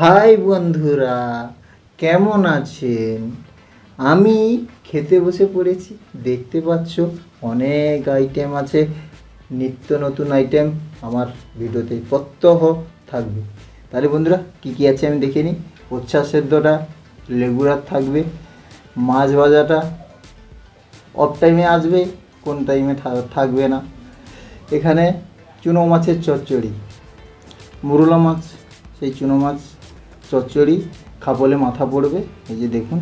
High বন্ধুরা, কেমন আছেন? আমি খেতে বসে পড়েছি, দেখতে পাচ্ছ অনেক আইটেম আছে, নিত্য নতুন আইটেম আমার ভিডিওতে প্রত্যহ থাকবে। তাহলে বন্ধুরা, কী কী আছে আমি দেখে নিই। উচ্ছ্বাস সেদ্ধটা লেবুরার থাকবে, মাছ ভাজাটা অফ টাইমে আসবে, কোন টাইমে থাকবে না। এখানে চুনো মাছের চচ্চড়ি, মুরুলা মাছ, সেই চুনো মাছ চচ্চড়ি, খাপলে মাথা পড়বে, এই যে দেখুন।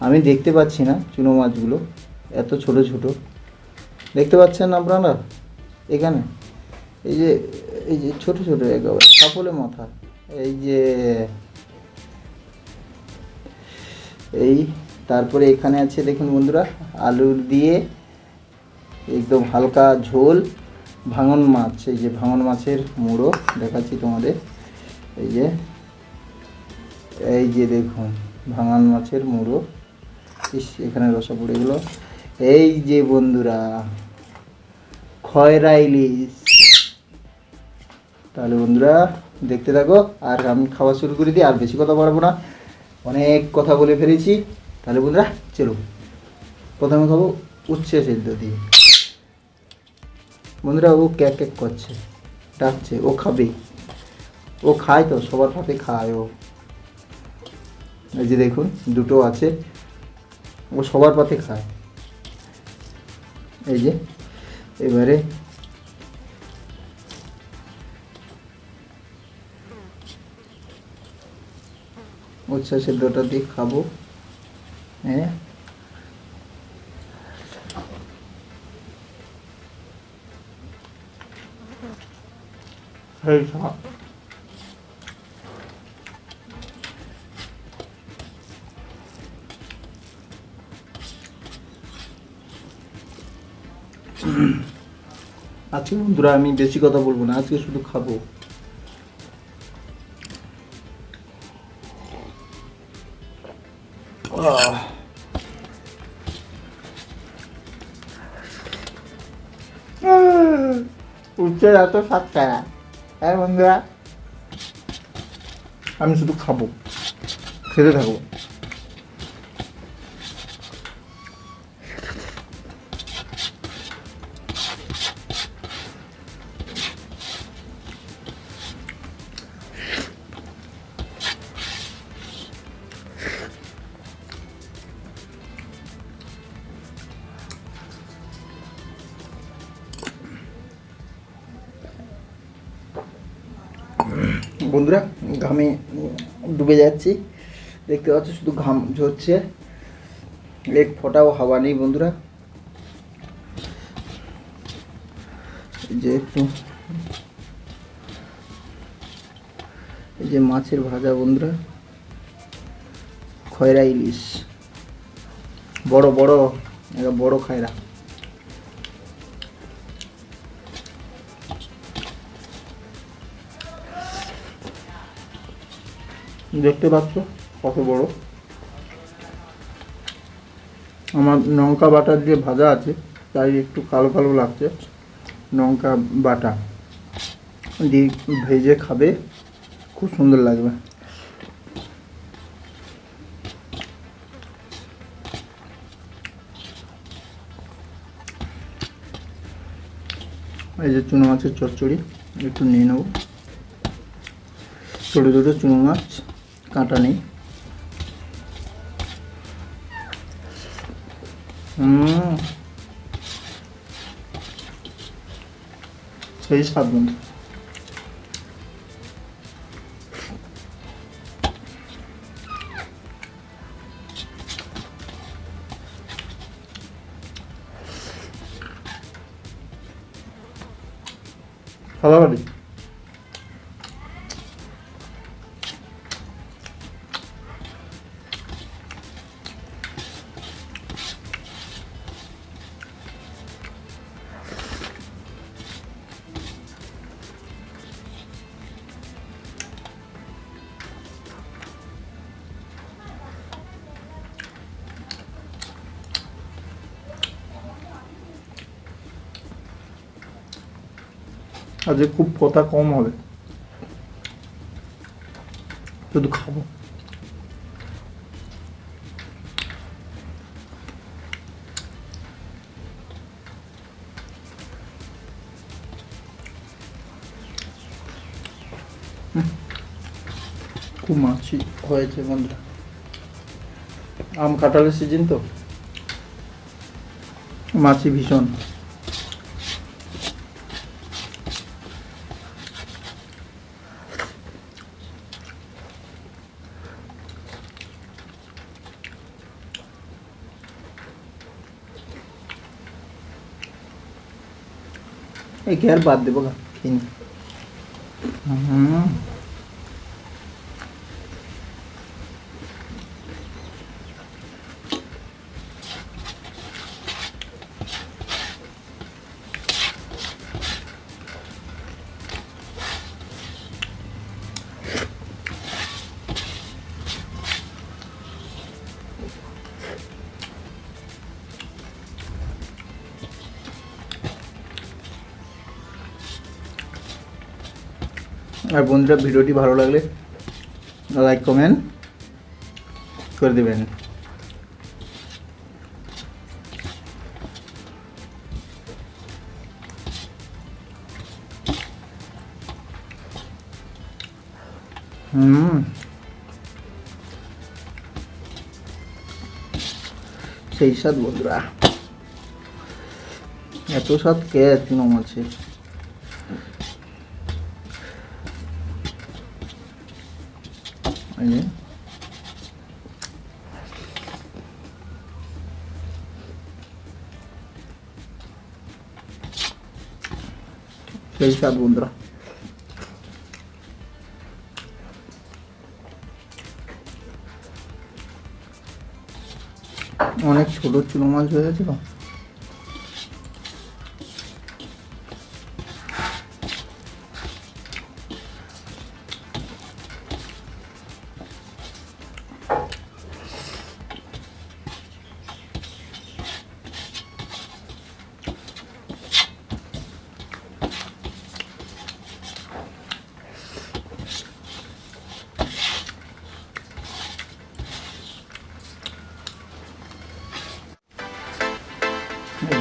আমি দেখতে পাচ্ছি না চুনো মাছগুলো, এত ছোট ছোট। দেখতে পাচ্ছেন আপনারা? এখানে। এই যে এই যে ছোট ছোট একেবারে, খাপলে মাথা। এই যে, এই, তারপরে এখানে আছে দেখুন বন্ধুরা, আলুর দিয়ে একদম হালকা ঝোল, ভাঙন মাছ। এই যে ভাঙন মাছের মুড়ো, দেখাচ্ছি তোমাদের। এই যে এই যে দেখুন, ভাঙান মাছের মুড়ো। ইস, এখানে রসা পড়ে গেলো। এই যে বন্ধুরা, খয়রা ইলিশ। তাহলে বন্ধুরা, দেখতে থাকো, আর আমি খাওয়া শুরু করে দিই, আর বেশি কথা বাড়াবো না। অনেক কথা বলে ফেলেছি। তাহলে বন্ধুরা, চলো। প্রথমে খাব উচ্ছে সেদ্ধ দিয়ে। বন্ধুরা, ও ক্যাক ক্যাক করছে, ডাকছে, ও খাবে। ও খায় তো, সবার সাথে খায় ও। এই যে দেখুন, দুটো আছে। ও সবার পাতে খায়। এই যে, এবারে উচ্ছা সেদ্ধটা দিয়ে খাব। হ্যাঁ। এই খা। আজকে বন্ধুরা, আমি বেশি কথা বলব না, আজকে শুধু খাব। উচ্চের এত সাতটা হ্যাঁ বন্ধুরা, আমি শুধু খাব, খেতে থাকব বন্ধুরা, ঘামে ডুবে যাচ্ছি। দেখতে পাচ্ছ, শুধু ঘাম ঝরছে। এক ফোটাও হাওয়া নেই বন্ধুরা। যে একটু, এই যে মাছের ভাজা বন্ধুরা। খয়রা ইলিশ। বড় বড় বড় খায়রা। দেখতে পাচ্ছ? কত বড়? আমার লঙ্কা বাটার যে ভাজা আছে, তাই একটু কালো কালো লাগছে। লঙ্কা বাটা। দিয়ে ভেজে খাবে। খুব সুন্দর লাগবে। এই যে চুনো মাছের চচ্চড়ি, একটু নিয়ে নেব। ছোটো ছোটো চুনো মাছ। কাঁটা নেই। হুম। সেই স্বাদ বন্ধু। আজকে খুব কথা কম হবে। শুধু খাব। খুব মাছি হয়েছে বন্ধুরা। আম কাঁঠালের সিজন তো? মাছি ভীষণ। এই ঘের বাদ দেবো গা আর বন্ধুরা, ভিডিওটি ভালো লাগলে লাইক কমেন্ট করে দেবেন। হুম। সেই স্বাদ বন্ধুরা। এত স্বাদ কে তিন মাছে এই যে। সেই স্বাদ বন্ধুরা অনেক ছোট চুনো মাছ হয়ে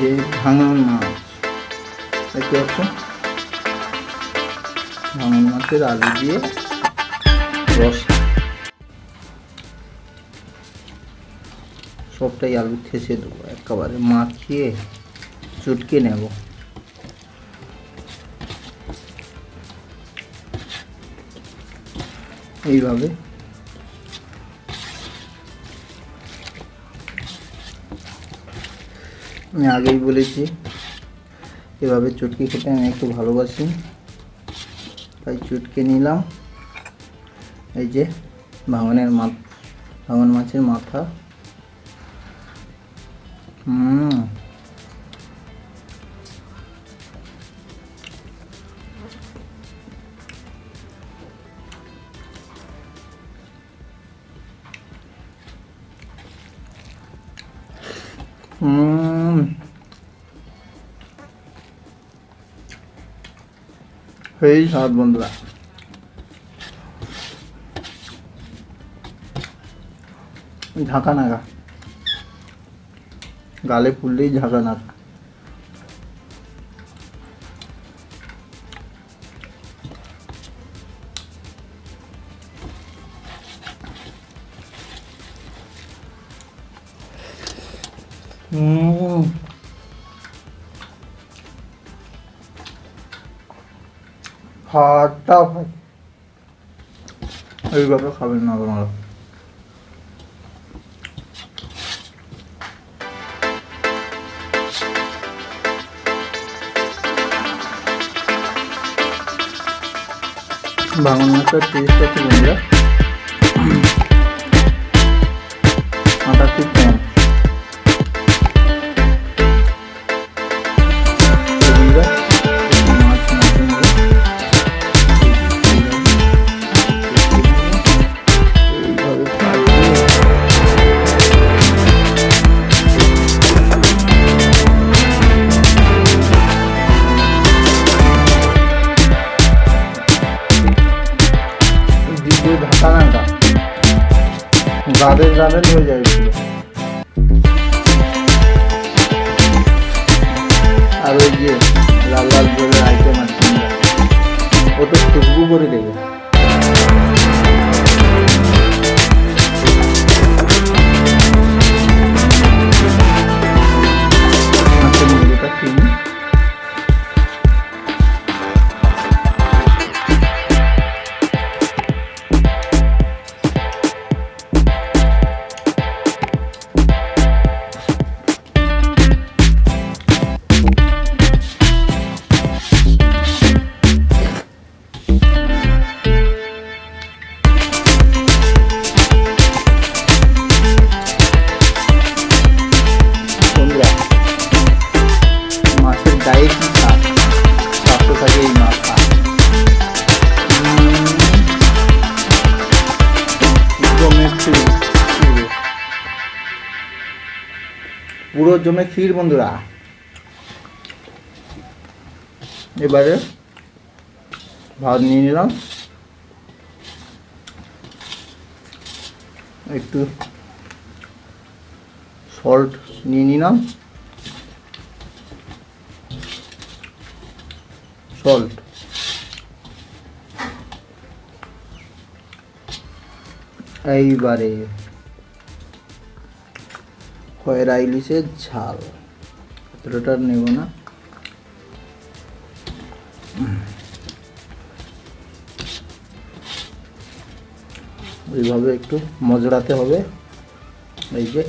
যে ভাঙন মাছ দেখতে পাচ্ছ ভাঙন মাছের আলু দিয়ে রস। সবটাই আলু খেসে দেবো, একেবারে মাখিয়ে চুটকে নেব। এইভাবে আমি আগেই বলেছি, এভাবে চুটকি খেতে আমি একটু ভালোবাসি। তাই চটকে নিলাম। এই যে ভাঙনের মা ভাঙন মাছের মাথা। হুম। সেই বন্ধুরা। ঝাঁকা নাগা। গালে ফুললেই ঝাঁকা নাগা। ফাটা ভাই এইভাবে খাবেন না আপনারা। বাংলা মাছটার টেস্ট আছে বন্ধুরা? Yo, yo, yo. পুরো জমে ক্ষীর বন্ধুরা। এবারে ভাত নিয়ে নিলাম। একটু সল্ট নিয়ে নিলাম। সল্ট এইবারে খয়রা ইলিশের ঝাল? এতটা নেব না। ওইভাবে একটু মজড়াতে হবে। এই যে।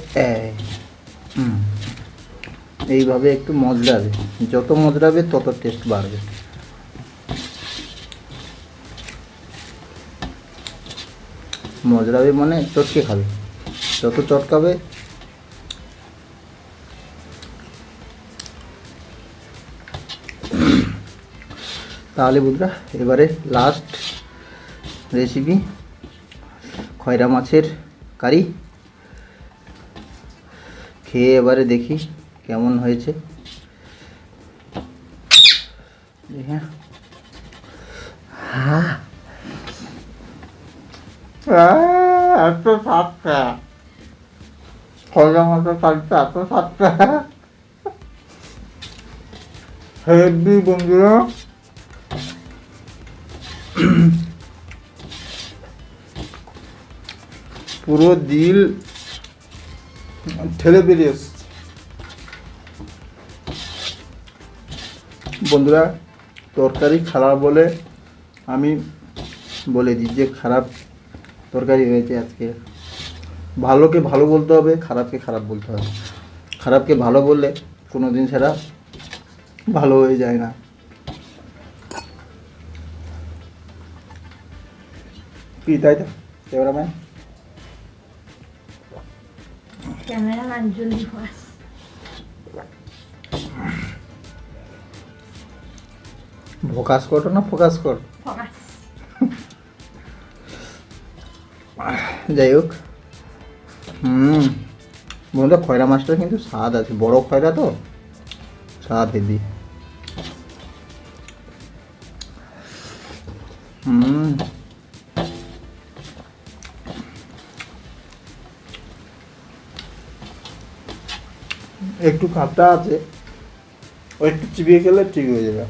এইভাবে একটু মজড়াবে। যত মজড়াবে তত টেস্ট বাড়বে। মজড়াবে মানে চটকে খাবে। যত চটকাবে তাহলে বুধরা, এবারে লাস্ট রেসিপি খয়রা মাছের কারি। খেয়ে এবারে দেখি কেমন হয়েছে। হ্যাঁ। হ্যাঁ এত সাতটা খয়রা মাছের কারিটা এত সাতটা হেভি বন্ধুরা। পুরো দিল ঠেলে বেরিয়ে এসছে। বন্ধুরা, তরকারি খারাপ বলে আমি বলে দিই, যে খারাপ তরকারি হয়েছে আজকে। ভালোকে ভালো বলতে হবে, খারাপকে খারাপ বলতে হবে। খারাপকে ভালো বললে কোনো দিন সেটা ভালো হয়ে যায় না। কি তাই তো? ক্যামেরাম্যান ক্যামেরাম্যান জলদি ফাস ফোকাস করো না ফোকাস কর ফোকাস যাই হোক হুম বন্ধুরা খয়রা মাছটা কিন্তু স্বাদ আছে বড় খয়রা তো স্বাদ হেবি কাঁটা আছে, ও একটু চিবিয়ে গেলে ঠিক হয়ে যাবে।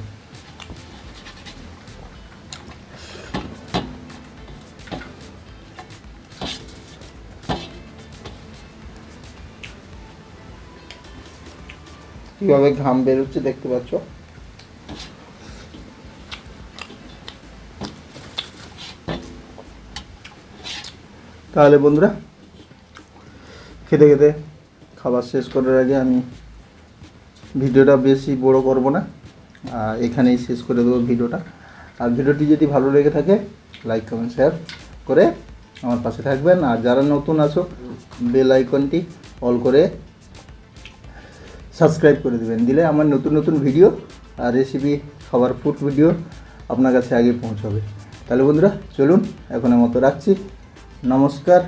কীভাবে ঘাম বেরোচ্ছে দেখতে পাচ্ছ? তাহলে বন্ধুরা, খেতে খেতে খাবার শেষ করার আগে আমি ভিডিওটা বেশি বড় করব না। এখানেই শেষ করে দেবো ভিডিওটা। আর ভিডিওটি যদি ভালো লেগে থাকে লাইক কমেন্ট শেয়ার করে আমার পাশে থাকবেন। আর যারা নতুন আছো বেল আইকনটি অল করে সাবস্ক্রাইব করে দেবেন। দিলে আমার নতুন নতুন ভিডিও আর রেসিপি খাবার ফুড ভিডিও আপনার কাছে আগে পৌঁছাবে। তাহলে বন্ধুরা, চলুন, এখনের মতো রাখছি। নমস্কার,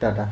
টাটা।